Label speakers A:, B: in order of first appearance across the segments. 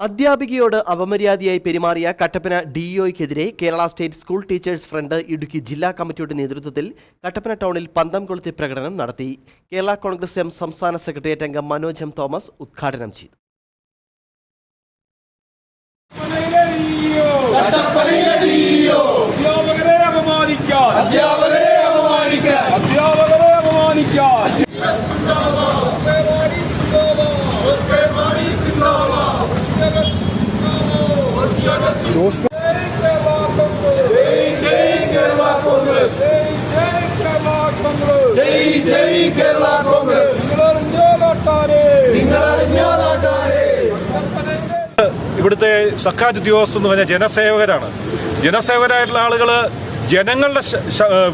A: അധ്യാപികയോട് അപമര്യാദയായി പെരുമാറിയ Kattappana ഡിഇഒയ്ക്കെതിരെ Kerala state school teachers front Idukki ജില്ലാ കമ്മിറ്റിയുടെ നേതൃത്വത്തിൽ കട്ടപ്പന ടൗണിൽ പന്തം കൊളുത്തി പ്രകടനം നടത്തി. കേരള കോൺഗ്രസ് എം സംസ്ഥാന സെക്രട്ടേറിയറ്റ് അംഗം മനോജ് എം തോമസ് ഉദ്ഘാടനം ചെയ്തു.
B: അധ്യാപകരെ അപമാനിക്കാൻ
C: അധ്യാപകരെ അപമാനിക്കാൻ
B: അധ്യാപകരെ അപമാനിക്കാൻ
C: കേരള കോൺഗ്രസ് ജയ് ജയ് കേരള കോൺഗ്രസ് നിങ്ങൾ അറിഞ്ഞോ നാട്ടാരെ
D: ഇവിടുത്തെ സർക്കാർ ഉദ്യോഗസ്ഥർ എന്ന് പറഞ്ഞാൽ ജനസേവകരാണ്. ജനസേവകരായിട്ടുള്ള ആളുകൾ ജനങ്ങളുടെ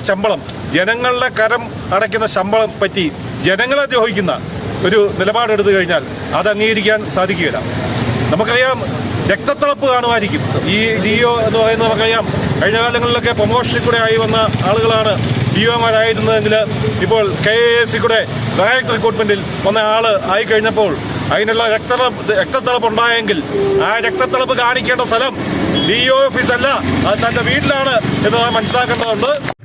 D: ശമ്പളം ജനങ്ങളുടെ കരം അടയ്ക്കുന്ന ശമ്പളം പറ്റി ജനങ്ങളെ ദ്രോഹിക്കുന്ന ഒരു നിലപാടെടുത്തു കഴിഞ്ഞാൽ അത് അംഗീകരിക്കാൻ സാധിക്കുകയില്ല. നമുക്കറിയാം രക്തത്തിളപ്പ് കാണുമായിരിക്കും. ഈ ഡിഒ എന്ന് പറയുന്നത് നമുക്കറിയാം കഴിഞ്ഞ കാലങ്ങളിലൊക്കെ പ്രൊമോഷനിൽ കൂടെ ആയി വന്ന ആളുകളാണ് ഡിഒമാരായിരുന്നതെങ്കിൽ ഇപ്പോൾ കെ എ സി കൂടെ ഡയറക്ട് റിക്രൂട്ട്മെന്റിൽ വന്ന ആൾ ആയി കഴിഞ്ഞപ്പോൾ അതിനുള്ള രക്ത രക്തത്തിളപ്പ് ഉണ്ടായെങ്കിൽ ആ രക്തത്തിളപ്പ് കാണിക്കേണ്ട സ്ഥലം ഡിഒ ഒ ഓഫീസ് അല്ല. അത് തന്റെ വീട്ടിലാണ് എന്ന് മനസ്സിലാക്കേണ്ടതുണ്ട്.